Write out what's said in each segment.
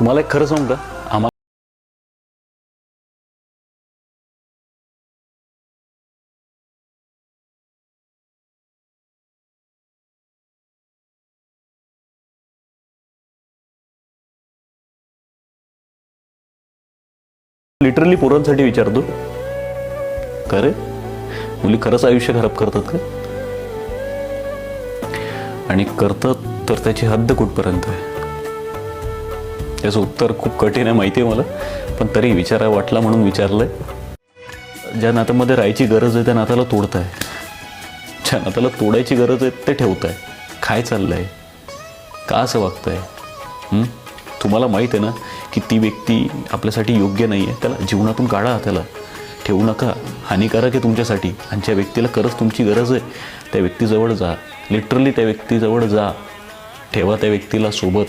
तुम्हाला एक खरं सांगू का? आम्हाला लिटरली पोरांसाठी विचारतो. खरे मुली खरंच आयुष्य खराब करतात का? आणि करतात तर त्याची हद्द कुठपर्यंत आहे? त्याचं उत्तर खूप कठीण आहे माहिती आहे मला. पण तरी विचारा वाटला म्हणून विचारलंय. ज्या नात्यामध्ये राहायची गरज आहे त्या नात्याला तोडताय. ज्या नात्याला तोडायची गरज आहे ते ठेवताय. काय चाललंय? का असं वागताय? आहे तुम्हाला माहीत आहे ना की ती व्यक्ती आपल्यासाठी योग्य नाही आहे त्याला जीवनातून काढा त्याला ठेवू नका. हानिकारक आहे तुमच्यासाठी. आणि ज्या व्यक्तीला खरंच तुमची गरज आहे त्या व्यक्तीजवळ जा. लिटरली त्या व्यक्तीजवळ जा. ठेवा त्या व्यक्तीला सोबत.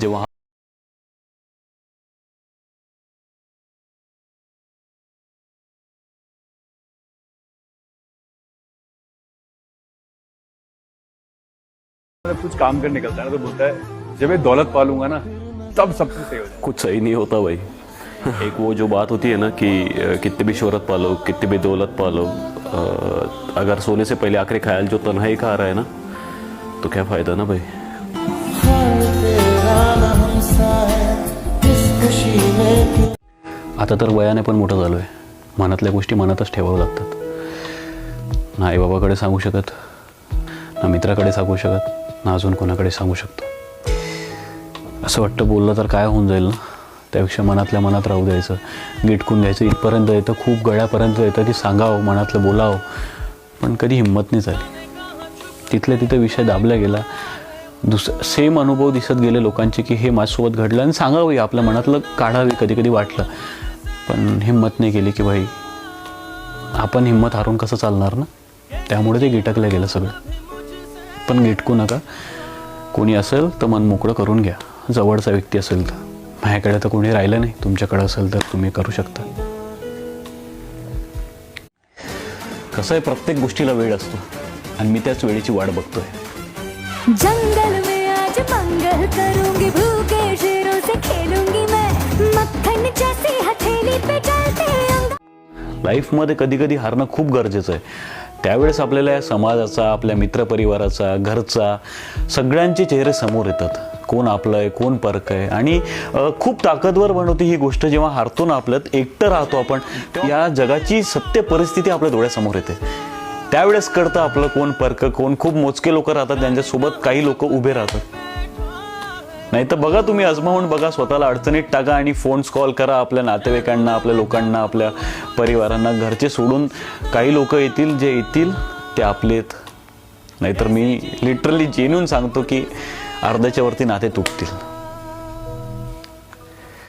जेव्हा जब कुछ काम कर निकलता है ना तो बोलता है जब मैं दौलत पालूंगा ना तब सब कुछ सही हो जाएगा। कुछ सही नहीं होता भाई। एक वो जो बात होती है ना कि अ, कितने भी शोहरत पालो कितने भी दौलत पालो अगर सोने से पहले आखिरी ख्याल जो तन्हाई का आ रहा है ना तो क्या फायदा ना भाई? आता तर वयाने पण मोठं झालो आहे मनातल्या गोष्टी मनातच ठेवावं लागतात. ना आईबाबाकडे सांगू शकत ना मित्राकडे सांगू शकत. ना अजून कोणाकडे सांगू शकतो? असं वाटतं बोललं तर काय होऊन जाईल ना? त्यापेक्षा मनातल्या मनात राहू द्यायचं. गिटकून द्यायचं इथपर्यंत येतं. खूप गळ्यापर्यंत येतं की सांगावं मनातलं बोलावं. पण कधी हिंमत नाही झाली. तिथल्या तिथे विषय दाबला गेला. दुस सेम अनुभव दिसत गेले लोकांचे की हे माझ्यासोबत घडलं आणि सांगावं आपल्या मनातलं काढावे कधी कधी वाटलं. पण हिंमत नाही केली की भाई आपण हिंमत हारून कसं चालणार ना? त्यामुळे ते गिटकलं गेलं सगळं. पण गिटकू नका. कोणी असेल तर मन मोकळं करून घ्या. जवळचा व्यक्ती असेल तर. माझ्याकडे तर कोणी राहिलं नाही. तुमच्याकडे असेल तर तुम्ही करू शकता. कसं आहे प्रत्येक गोष्टीला वेळ असतो. आणि मी त्याच वेळेची वाट बघतोय. जंगल में आज मंगल करूंगी भूखे शेरों से खेलूंगी मैं. मक्खन जैसी हथेली पे लाईफमध्ये कधी कधी हारणं खूप गरजेचं आहे. त्यावेळेस आपल्याला या समाजाचा आपल्या मित्रपरिवाराचा घरचा सगळ्यांचे चेहरे समोर येतात. कोण आपलं आहे कोण परक आहे? आणि खूप ताकदवर बनवते ही गोष्ट जेव्हा हारतो ना आपल्यात एकटं राहतो आपण या जगाची सत्य परिस्थिती आपल्या डोळ्यासमोर येते. त्यावेळेस कळतं आपलं कोण परक कोण खूप मोजके लोक राहतात त्यांच्यासोबत काही लोक उभे राहतात. नाही तर बघा तुम्ही अजमावून बघा स्वतःला अडचणीत टाका आणि फोन्स कॉल करा आपल्या नातेवाईकांना आपल्या लोकांना आपल्या परिवारांना घरचे सोडून काही लोक येतील जे येतील ते आपलेत नाहीतर मी लिटरली जेन्यून सांगतो की अर्ध्याच्या वरती नाते तुटतील.